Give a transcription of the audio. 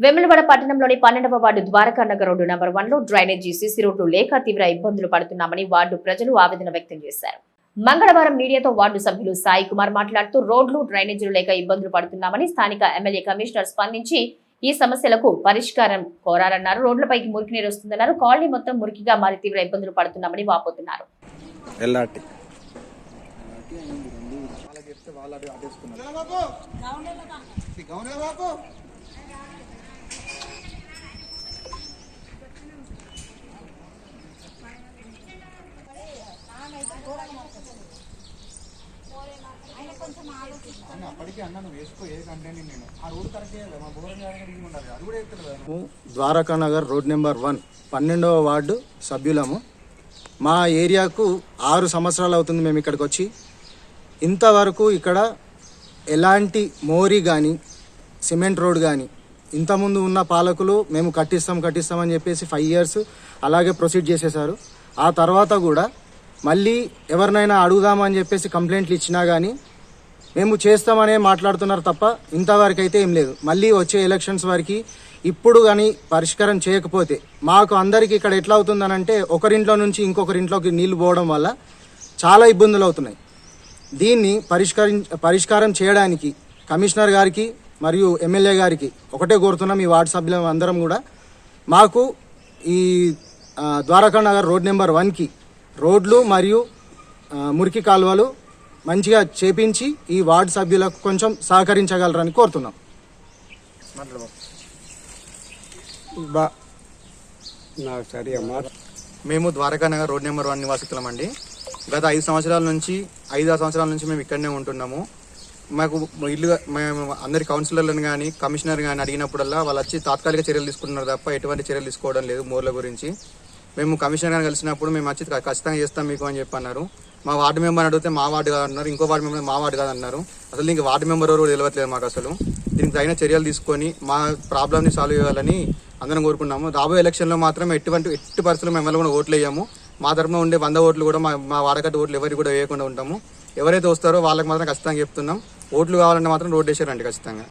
వెములవాడ పట్టణంలోని పన్నెండవ ward Dwaraka Nagar road number వన్లో డ్రైనేజీ సీసీ రోడ్లు లేక తీవ్ర ఇబ్బందులు పడుతున్నామని వార్డు ప్రజలు ఆవేదన వ్యక్తం చేశారు. మంగళవారం మీడియాతో వార్డు సభ్యులు సాయి కుమార్ మాట్లాడుతూ రోడ్లు డ్రైనేజీలు లేక ఇబ్బందులు పడుతున్నామని స్థానిక ఎమ్మెల్యే కమిషనర్ స్పందించి ఈ సమస్యలకు పరిష్కారం కోరారన్నారు. రోడ్లపైకి మురికి నీరు వస్తుందన్నారు. కాలనీ మొత్తం మురికిగా మారి తీవ్ర ఇబ్బందులు పడుతున్నామని వాపోతున్నారు. Dwaraka Nagar road number one పన్నెండవ వార్డు సభ్యులము. మా ఏరియాకు ఆరు సంవత్సరాలు అవుతుంది మేము ఇక్కడికి వచ్చి. ఇంతవరకు ఇక్కడ ఎలాంటి మోరీ కానీ సిమెంట్ రోడ్ కానీ ఇంతకుముందు ఉన్న పాలకులు మేము కట్టిస్తాం కట్టిస్తామని చెప్పేసి ఫైవ్ ఇయర్స్ అలాగే ప్రొసీడ్ చేసేసారు. ఆ తర్వాత కూడా మళ్ళీ ఎవరినైనా అడుగుదామని చెప్పేసి కంప్లైంట్లు ఇచ్చినా కానీ మేము చేస్తామనే మాట్లాడుతున్నారు తప్ప ఇంతవరకు అయితే ఏం లేదు. మళ్ళీ వచ్చే ఎలక్షన్స్ వరకు ఇప్పుడు కానీ పరిష్కారం చేయకపోతే మాకు అందరికి ఇక్కడ ఎట్లా అవుతుందనంటే ఒకరింట్లో నుంచి ఇంకొకరింట్లోకి నీళ్ళు పోవడం వల్ల చాలా ఇబ్బందులు అవుతున్నాయి. దీన్ని పరిష్కరి పరిష్కారం చేయడానికి కమిషనర్ గారికి మరియు ఎమ్మెల్యే గారికి ఒకటే కోరుతున్నాం ఈ వార్డు సభ్యులం అందరం కూడా. మాకు ఈ ద్వారకా నగర్ రోడ్ నెంబర్ వన్కి రోడ్లు మరియు మురికి కాలువలు మంచిగా చేపించి ఈ వార్డు సభ్యులకు కొంచెం సహకరించగలరని కోరుతున్నాం. మేము Dwaraka Nagar road number one నివాసితులం అండి గత ఐదు సంవత్సరాల నుంచి ఐదు ఆరు సంవత్సరాల నుంచి మేము ఇక్కడనే ఉంటున్నాము. మాకు ఇల్లు మేము అందరి కౌన్సిలర్లను కానీ కమిషనర్ కానీ అడిగినప్పుడల్లా వాళ్ళు వచ్చి తాత్కాలిక చర్యలు తీసుకుంటున్నారు తప్ప ఎటువంటి చర్యలు తీసుకోవడం లేదు మోర్ల గురించి. మేము కమిషనర్ గారిని కలిసినప్పుడు మేము వచ్చి ఖచ్చితంగా చేస్తాం మీకు అని చెప్పి అన్నారు. మా వార్డు మెంబర్ అడిగితే మా వార్డు కాదు అన్నారు. ఇంకో వార్డు మెంబర్ మా వార్డు కాదు అన్నారు. అసలు ఇంక వార్డు మెంబర్ ఎవరు కూడా తెలియట్లేదు మాకు అసలు. దీనికి తగిన చర్యలు తీసుకొని మా ప్రాబ్లమ్ని సాల్వ్ చేయాలని అందరం కోరుకున్నాము. రాబోయే ఎలక్షన్లో మాత్రం ఎటువంటి ఎట్టి పరిస్థితులు మేము కూడా ఓట్లు వేయము. మా తరఫున ఉండే వంద ఓట్లు కూడా మా మా వాడకట్టు ఓట్లు ఎవరికి కూడా వేయకుండా ఉంటాము. ఎవరైతే వస్తారో వాళ్ళకి మాత్రం ఖచ్చితంగా చెప్తున్నాం. ఓట్లు కావాలంటే మాత్రం రోడ్ వేసారండి ఖచ్చితంగా.